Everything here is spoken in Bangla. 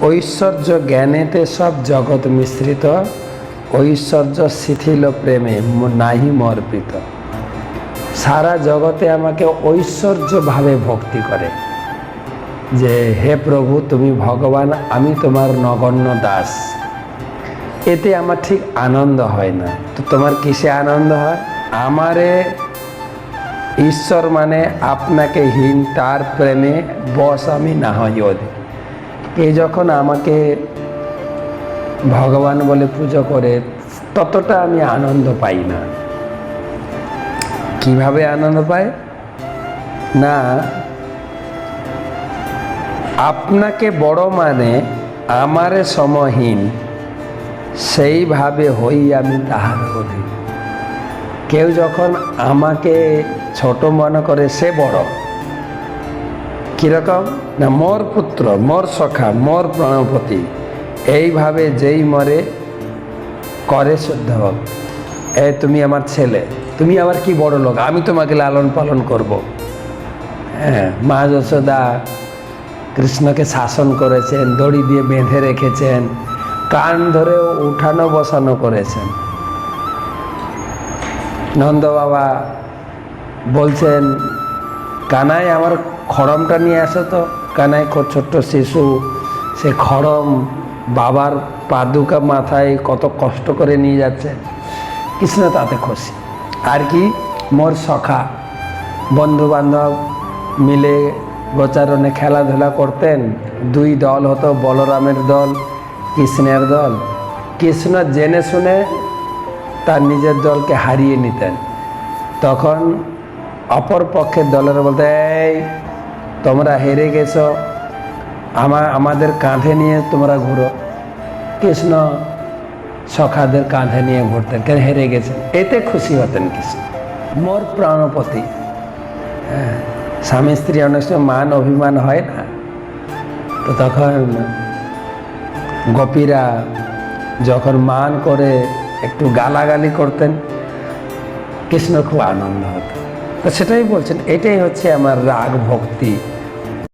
ঐশ্বর্য জ্ঞানেতে সব জগৎ মিশ্রিত, ঐশ্বর্য শিথিল প্রেমে নাহি মর্পিত। সারা জগতে আমাকে ঐশ্বর্যভাবে ভক্তি করে যে, হে প্রভু, তুমি ভগবান, আমি তোমার নগণ্য দাস। এতে আমার ঠিক আনন্দ হয় না। তো তোমার কিসে আনন্দ হয়? আমারে ঈশ্বর মানে আপনাকে হীন, তার প্রেমে বস আমি না হয় ওদের এ যখন আমাকে ভগবান বলে পুজো করে, ততটা আমি আনন্দ পাই না। কীভাবে আনন্দ পায়? না, আপনাকে বড় মানে আমারে সমহীন, সেইভাবে হই আমি তাহার অধীন। কেউ যখন আমাকে ছোট মনে করে, সে বড়। কীরকম? না, মোর পুত্র, মোর সখা, মোর প্রণপতি এইভাবে যেই মরে, করে ভক্ত। এ, তুমি আমার ছেলে। তুমি আবার কি বড় লোক? আমি তোমাকে লালন পালন করব। হ্যাঁ মা যশোদা কৃষ্ণকে শাসন করেছেন, দড়ি দিয়ে বেঁধে রেখেছেন, কান ধরে উঠানো বসানো করেছেন। নন্দ বাবা বলছেন, কানাই আমার খড়মটা নিয়ে আসো তো। খুব ছোট্ট শিশু, সে খড়ম বাবার পাদুকা মাথায় কত কষ্ট করে নিয়ে যাচ্ছে। কৃষ্ণ তাতে খুশি। আর কি? মোর সখা। বন্ধু বান্ধব মিলে গোচারণে খেলাধুলা করতেন। দুই দল হতো বলরামের দল, কৃষ্ণের দল। কৃষ্ণ জেনে শুনে তার নিজের দলকে হারিয়ে নিতেন। তখন অপর পক্ষের দলের বলতে, এই তোমরা হেরে গেছো। আমা আমাদের কাঁধে নিয়ে তোমরা ঘুরো। কৃষ্ণ সখাদের কাঁধে নিয়ে ঘুরতেন, কেন হেরে গেছেন? এতে খুশি হতেন কৃষ্ণ। মোর প্রাণপতি। হ্যাঁ স্বামী স্ত্রী অনেক সময় মান অভিমান হয় না। তো তখন গোপীরা যখন মান করে একটু গালাগালি করতেন, কৃষ্ণ খুব আনন্দ হতো। তো সেটাই বলছেন, এটাই হচ্ছে আমার রাগ ভক্তি।